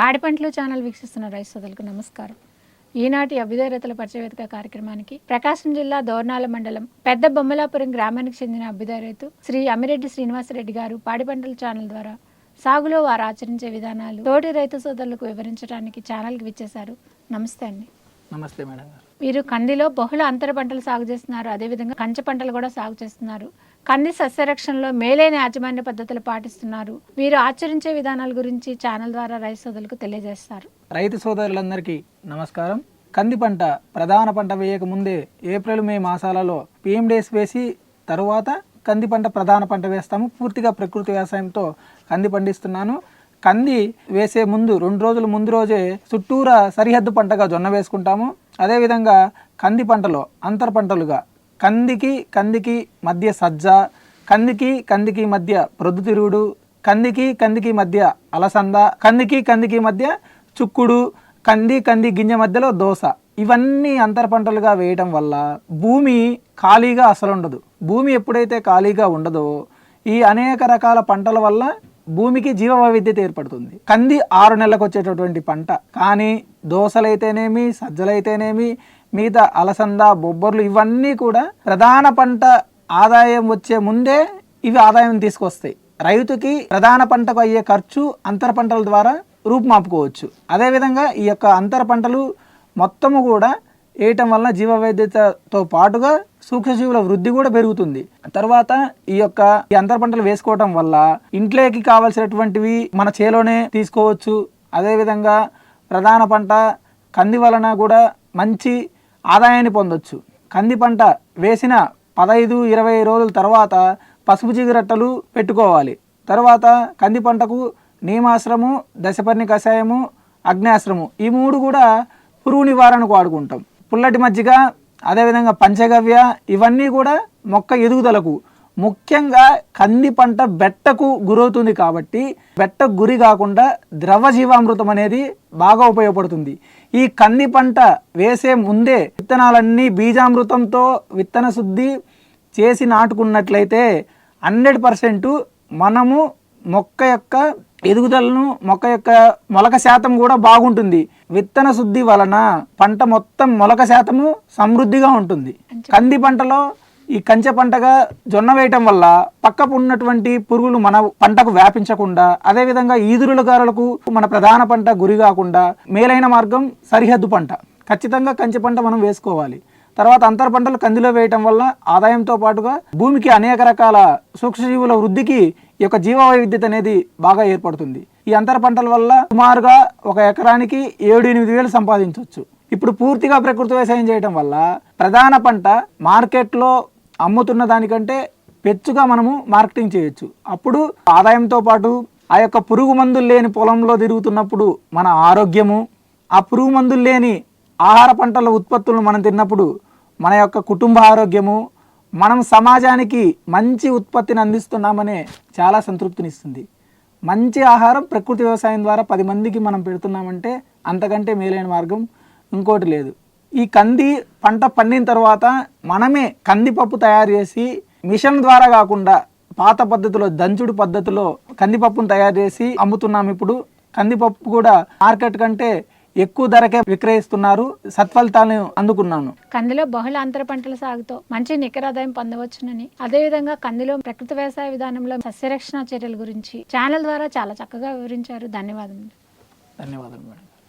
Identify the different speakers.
Speaker 1: పాడి పంటలు ఛానల్ వీక్షిస్తున్న రైతు సోదరులకు నమస్కారం. ఈనాటి అభ్యుదయ రైతుల పరిచయవేదిక కార్యక్రమానికి ప్రకాశం జిల్లా దోర్నాల మండలం పెద్ద బొమ్మలాపురం గ్రామానికి చెందిన అభ్యుదయ రైతు శ్రీ అమిరెడ్డి శ్రీనివాసరెడ్డి గారు పాడి పంటల ఛానల్ ద్వారా సాగులో వారు ఆచరించే విధానాలు తోటి రైతు సోదరులకు వివరించడానికి ఛానల్కి విచ్చేశారు. నమస్తే అండి.
Speaker 2: నమస్తే మేడం గారు.
Speaker 1: వీరు కందిలో బహుళ అంతర పంటలు సాగు చేస్తున్నారు. అదేవిధంగా కంచె పంటలు కూడా సాగు చేస్తున్నారు. కంది సస్యరక్షణలో మేలైన యాజమాన్య పద్ధతులు పాటిస్తున్నారు. వీరు ఆచరించే విధానాల గురించి ఛానల్ ద్వారా రైతు సోదరులకు తెలియజేస్తారు.
Speaker 2: రైతు సోదరులందరికీ నమస్కారం. కంది పంట ప్రధాన పంట వేయక ముందే ఏప్రిల్ మే మాసాలలో పిఎం డేస్ వేసి తరువాత కంది పంట ప్రధాన పంట వేస్తాము. పూర్తిగా ప్రకృతి వ్యవసాయంతో కంది పండిస్తున్నాను. కంది వేసే ముందు రెండు రోజుల ముందు రోజే చుట్టూరా సరిహద్దు పంటగా జొన్న వేసుకుంటాము. అదేవిధంగా కంది పంటలో అంతర పంటలుగా కందికి కందికి మధ్య సజ్జ కందికి కందికి మధ్య ప్రొద్దుతిరుగుడు కందికి కందికి మధ్య అలసంద కందికి కందికి మధ్య చుక్కుడు కంది కంది గింజ మధ్యలో దోశ. ఇవన్నీ అంతర పంటలుగా వేయటం వల్ల భూమి ఖాళీగా అసలు ఉండదు. భూమి ఎప్పుడైతే ఖాళీగా ఉండదో ఈ అనేక రకాల పంటల వల్ల భూమికి జీవ వైవిధ్యత ఏర్పడుతుంది. కంది ఆరు నెలలకు వచ్చేటటువంటి పంట. కానీ దోశలైతేనేమి సజ్జలైతేనేమి మిగతా అలసంద బొబ్బర్లు ఇవన్నీ కూడా ప్రధాన పంట ఆదాయం వచ్చే ముందే ఇవి ఆదాయం తీసుకొస్తాయి. రైతుకి ప్రధాన పంటకు అయ్యే ఖర్చు అంతర పంటల ద్వారా రూపుమాపుకోవచ్చు. అదేవిధంగా ఈ యొక్క అంతర పంటలు మొత్తము కూడా వేయటం వలన జీవ వైద్యతతో పాటుగా సూక్ష్మజీవుల వృద్ధి కూడా పెరుగుతుంది. తర్వాత ఈ యొక్క ఈ అంతర పంటలు వేసుకోవటం వల్ల ఇంట్లోకి కావలసినటువంటివి మన చేలోనే తీసుకోవచ్చు. అదేవిధంగా ప్రధాన పంట కంది వలన కూడా మంచి ఆదాయాన్ని పొందొచ్చు. కంది పంట వేసిన పదహైదు ఇరవై రోజుల తర్వాత పసుపు చిగురట్టలు పెట్టుకోవాలి. తర్వాత కంది పంటకు నీమాశ్రము దశపర్ణి కషాయము అగ్నాశ్రము ఈ మూడు కూడా పురుగు నివారణకు వాడుకుంటాం. పుల్లటి మజ్జిగ అదేవిధంగా పంచగవ్య ఇవన్నీ కూడా మొక్క ఎదుగుదలకు ముఖ్యంగా కంది పంట బెట్టకు గురవుతుంది కాబట్టి బెట్టకు గురి కాకుండా ద్రవ జీవామృతం అనేది బాగా ఉపయోగపడుతుంది. ఈ కంది పంట వేసే ముందే విత్తనాలన్నీ బీజామృతంతో విత్తన శుద్ధి చేసి నాటుకున్నట్లయితే హండ్రెడ్ పర్సెంట్ మనము మొక్క యొక్క ఎదుగుదలను మొక్క యొక్క మొలక శాతం కూడా బాగుంటుంది. విత్తన శుద్ధి వలన పంట మొత్తం మొలక శాతము సమృద్ధిగా ఉంటుంది. కంది పంటలో ఈ కంచె పంటగా జొన్న వేయటం వల్ల పక్కపు ఉన్నటువంటి పురుగులు మన పంటకు వ్యాపించకుండా అదేవిధంగా ఈదురులగారులకు మన ప్రధాన పంట గురి కాకుండా మేలైన మార్గం సరిహద్దు పంట. ఖచ్చితంగా కంచె పంట మనం వేసుకోవాలి. తర్వాత అంతర పంటలు కందిలో వేయటం వల్ల ఆదాయంతో పాటుగా భూమికి అనేక రకాల సూక్ష్మజీవుల వృద్ధికి ఈ యొక్క జీవ వైవిధ్యత అనేది బాగా ఏర్పడుతుంది. ఈ అంతర పంటల వల్ల సుమారుగా ఒక ఎకరానికి ఏడు ఎనిమిది వేలు సంపాదించవచ్చు. ఇప్పుడు పూర్తిగా ప్రకృతి వ్యవసాయం చేయటం వల్ల ప్రధాన పంట మార్కెట్లో అమ్ముతున్న దానికంటే పెచ్చుగా మనము మార్కెటింగ్ చేయొచ్చు. అప్పుడు ఆదాయంతో పాటు ఆ యొక్క పురుగు మందులు లేని పొలంలో తిరుగుతున్నప్పుడు మన ఆరోగ్యము ఆ పురుగు మందులు లేని ఆహార పంటల ఉత్పత్తులను మనం తిన్నప్పుడు మన యొక్క కుటుంబ ఆరోగ్యము మనం సమాజానికి మంచి ఉత్పత్తిని అందిస్తున్నామనే చాలా సంతృప్తినిస్తుంది. మంచి ఆహారం ప్రకృతి వ్యవసాయం ద్వారా పది మందికి మనం పెడుతున్నామంటే అంతకంటే మేలైన మార్గం ఇంకోటి లేదు. ఈ కంది పంట పండిన తర్వాత మనమే కందిపప్పు తయారు చేసి మిషన్ ద్వారా కాకుండా పాత పద్ధతిలో దంచుడు పద్ధతిలో కందిపప్పును తయారు చేసి అమ్ముతున్నాం ఇప్పుడు. కందిపప్పు కూడా మార్కెట్ కంటే ఎక్కువ ధరకే విక్రయిస్తున్నారు. సత్ఫలితాలను అందుకున్నాను.
Speaker 1: కందిలో బహుళ అంతర పంటల సాగుతో మంచి నికర ఆదాయం పొందవచ్చునని అదేవిధంగా కందిలో ప్రకృతి వ్యవసాయ విధానంలో సస్యరక్షణ చర్యల గురించి ఛానల్ ద్వారా చాలా చక్కగా వివరించారు. ధన్యవాదములు.
Speaker 2: ధన్యవాదాలు మేడం.